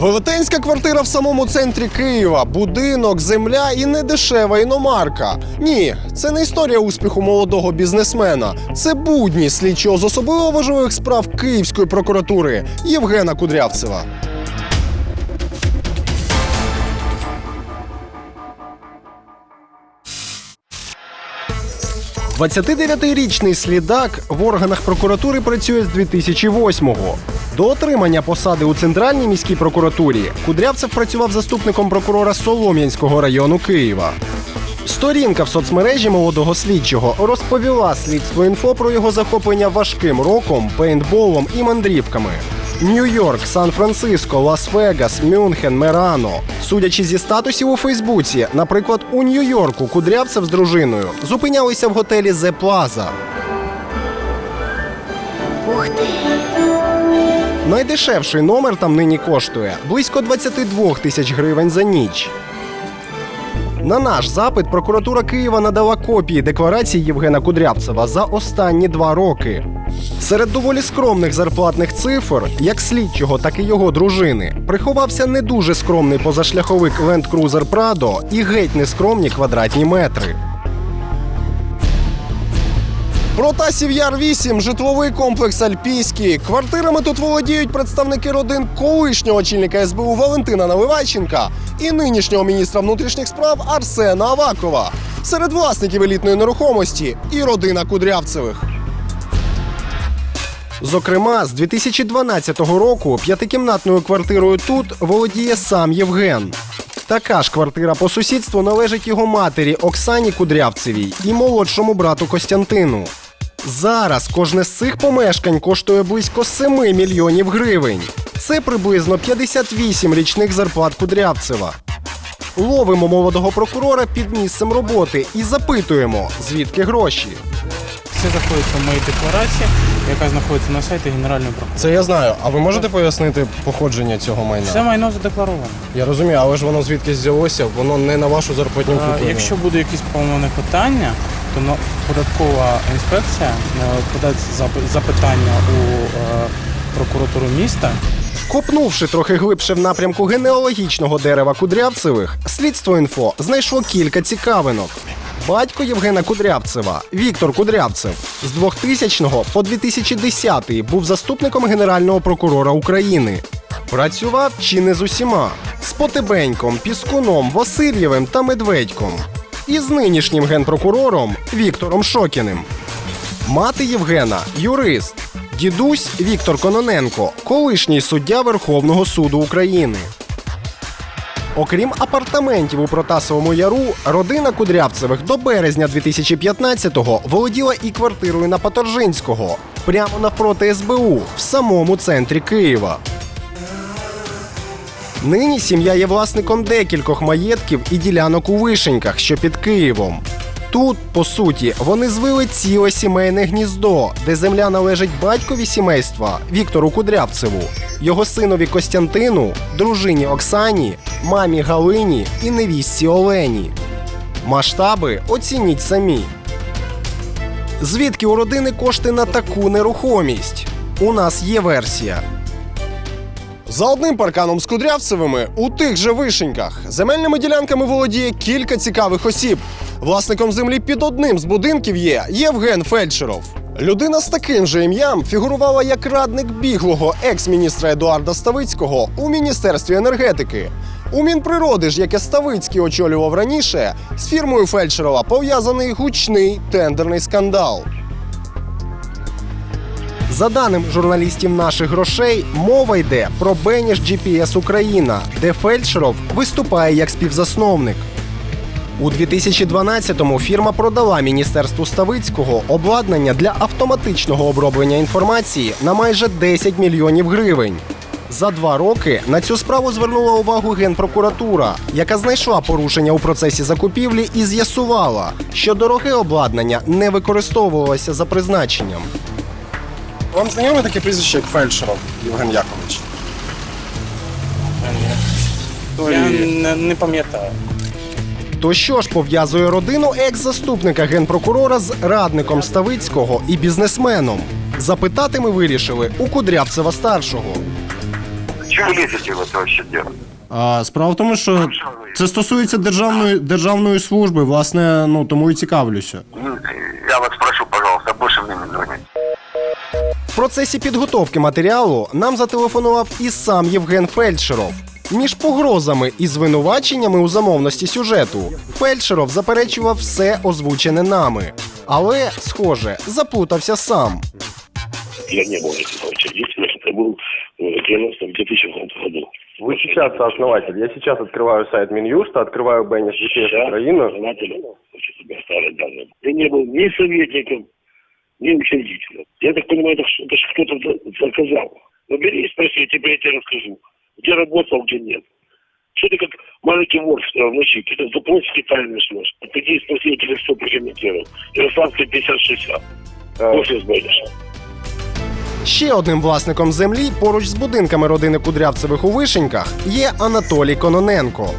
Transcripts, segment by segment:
Велетенська квартира в самому центрі Києва, будинок, земля і не дешева іномарка. Ні, це не історія успіху молодого бізнесмена. Це будні слідчого з особливо важливих справ Київської прокуратури Євгена Кудрявцева. 29-річний слідак в органах прокуратури працює з 2008-го. До отримання посади у центральній міській прокуратурі Кудрявцев працював заступником прокурора Солом'янського району Києва. Сторінка в соцмережі молодого слідчого розповіла слідство інфо про його захоплення важким роком, пейнтболом і мандрівками. Нью-Йорк, Сан-Франциско, Лас-Вегас, Мюнхен, Мерано. Судячи зі статусів у Фейсбуці, наприклад, у Нью-Йорку Кудрявцев з дружиною зупинялися в готелі The Plaza. Найдешевший номер там нині коштує близько 22 тисяч гривень за ніч. На наш запит прокуратура Києва надала копії декларації Євгена Кудрявцева за останні два роки. Серед доволі скромних зарплатних цифр, як слідчого, так і його дружини, приховався не дуже скромний позашляховик Land Cruiser Prado і геть нескромні квадратні метри. Протасів Яр 8, житловий комплекс Альпійський. Квартирами тут володіють представники родин колишнього очільника СБУ Валентина Наливайченка і нинішнього міністра внутрішніх справ Арсена Авакова. Серед власників елітної нерухомості і родина Кудрявцевих. Зокрема, з 2012 року п'ятикімнатною квартирою тут володіє сам Євген. Така ж квартира по сусідству належить його матері Оксані Кудрявцевій і молодшому брату Костянтину. Зараз кожне з цих помешкань коштує близько 7 мільйонів гривень. Це приблизно 58 річних зарплат Кудрявцева. Ловимо молодого прокурора під місцем роботи і запитуємо, звідки гроші. Все знаходиться в моїй декларації, яка знаходиться на сайті Генеральної прокуратури. Це я знаю. А ви можете пояснити походження цього майна? Все майно задекларовано. Я розумію, але ж воно звідки взялося, воно не на вашу зарплатню куплене. Якщо буде якісь повне питання, то на- податкова інспекція е, подасть запитання у е, прокуратуру міста. Копнувши трохи глибше в напрямку генеалогічного дерева Кудрявцевих, слідство інфо знайшло кілька цікавинок. Батько Євгена Кудрявцева, Віктор Кудрявцев, з 2000 по 2010 був заступником Генерального прокурора України. Працював чи не з усіма з Потебеньком, Піскуном, Васильєвим та Медведьком. І з нинішнім генпрокурором Віктором Шокіним. Мати Євгена юрист. Дідусь Віктор Кононенко, колишній суддя Верховного суду України. Окрім апартаментів у Протасовому яру, родина Кудрявцевих до березня 2015-го володіла і квартирою на Паторжинського, прямо навпроти СБУ, в самому центрі Києва. Нині сім'я є власником декількох маєтків і ділянок у Вишеньках, що під Києвом. Тут, по суті, вони звили ціле сімейне гніздо, де земля належить батькові сімейства Віктору Кудрявцеву, його синові Костянтину, дружині Оксані, мамі Галині і невістці Олені. Масштаби оцініть самі. Звідки у родини кошти на таку нерухомість? У нас є версія. За одним парканом з Кудрявцевими у тих же вишеньках земельними ділянками володіє кілька цікавих осіб. Власником землі під одним з будинків є Євген Фельдшеров. Людина з таким же ім'ям фігурувала як радник біглого екс-міністра Едуарда Ставицького у міністерстві енергетики. У Мінприроди ж, яке Ставицький очолював раніше, з фірмою Фельдшерова пов'язаний гучний тендерний скандал. За даним журналістів наших грошей, мова йде про Беніш GPS Україна, де Фельдшеров виступає як співзасновник. У 2012-му фірма продала міністерству Ставицького обладнання для автоматичного оброблення інформації на майже 10 мільйонів гривень. За два роки на цю справу звернула увагу Генпрокуратура, яка знайшла порушення у процесі закупівлі і з'ясувала, що дороге обладнання не використовувалося за призначенням. Вам знайоме таке прізвище, як Фельдшеров Євген Якович? Я не, не пам'ятаю. То що ж пов'язує родину екс-заступника генпрокурора з радником Ставицького і бізнесменом? Запитати ми вирішили у Кудрявцева старшого. Чего лезете в это вообще дело? А, справа в тому, що це стосується державної державної служби, власне, ну тому і цікавлюся. Ну, процесі підготовки матеріалу нам зателефонував і сам Євген Фельдшеров. Між погрозами і звинуваченнями у замовності сюжету Фельдшеров заперечував все озвучене нами, але, схоже, заплутався сам. Я не был этим учредителем, это был в 90-м, 2000 году. Вы сейчас основатель. Я сейчас открываю сайт Минюста, открываю Беннис GPS Украину. Основателем, хочу тебе оставить данные. Я не был ни советником, ни учредителем. Я так понимаю, это, ж- это ж кто-то за- заказал. Ну, бери и спроси, я тебе, я тебе расскажу. Где работал, где нет. Что ты как маленький вор э, в ночи, какие-то запросики тайные шлешь. Приди и спроси, я тебе все прокомментировал. Ярославская 50-60. Э, Офис Бенниша. Ще одним власником землі поруч з будинками родини Кудрявцевих у Вишеньках є Анатолій Кононенко.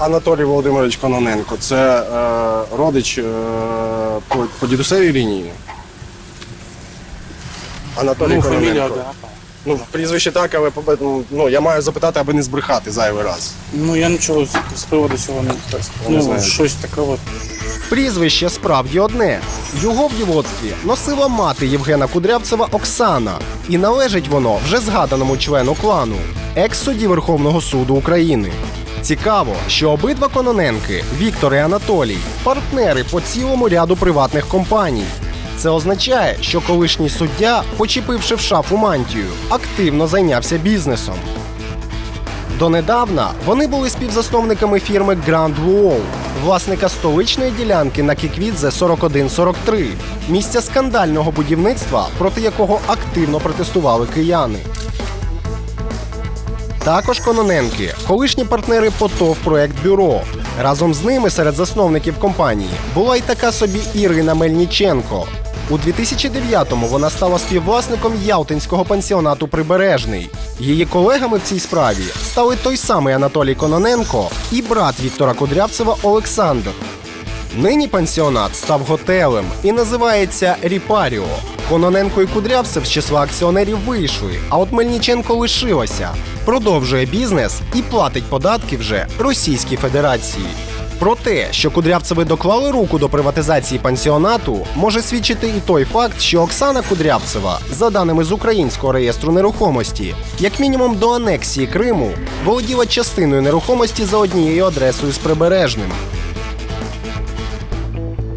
Анатолій Володимирович Кононенко це е, родич е, по, по дідусевій лінії. Анатолій Ну, фамілія Кононенко. одна. Ну, прізвище так, але побе- ну, ну, я маю запитати, аби не збрехати зайвий раз. Ну я нічого з, з приводу цього не Не ну, знаю. щось таке от. Прізвище справді одне. Його в дівоцтві носила мати Євгена Кудрявцева Оксана, і належить воно вже згаданому члену клану, екс-судді Верховного суду України. Цікаво, що обидва Кононенки, Віктор і Анатолій, партнери по цілому ряду приватних компаній. Це означає, що колишній суддя, почепивши в шафу мантію, активно зайнявся бізнесом. Донедавна вони були співзасновниками фірми Grand Luo, власника столичної ділянки на Кіквідзе 4143, місця скандального будівництва, проти якого активно протестували кияни. Також Кононенки, колишні партнери по ТОВ проект Бюро. Разом з ними серед засновників компанії була й така собі Ірина Мельніченко. У 2009-му вона стала співвласником Ялтинського пансіонату Прибережний. Її колегами в цій справі стали той самий Анатолій Кононенко і брат Віктора Кудрявцева Олександр. Нині пансіонат став готелем і називається Ріпаріо. Кононенко і Кудрявцев з числа акціонерів вийшли, а от Мельниченко лишилася. Продовжує бізнес і платить податки вже Російській Федерації. Про те, що Кудрявцеви доклали руку до приватизації пансіонату, може свідчити і той факт, що Оксана Кудрявцева, за даними з українського реєстру нерухомості, як мінімум до анексії Криму, володіла частиною нерухомості за однією адресою з прибережним.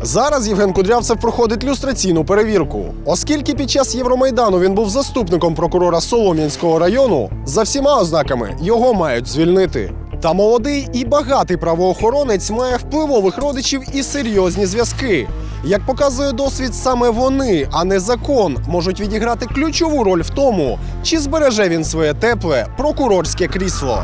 Зараз Євген Кудрявцев проходить люстраційну перевірку. Оскільки під час Євромайдану він був заступником прокурора Солом'янського району, за всіма ознаками його мають звільнити. Та молодий і багатий правоохоронець має впливових родичів і серйозні зв'язки. Як показує досвід, саме вони, а не закон, можуть відіграти ключову роль в тому, чи збереже він своє тепле прокурорське крісло.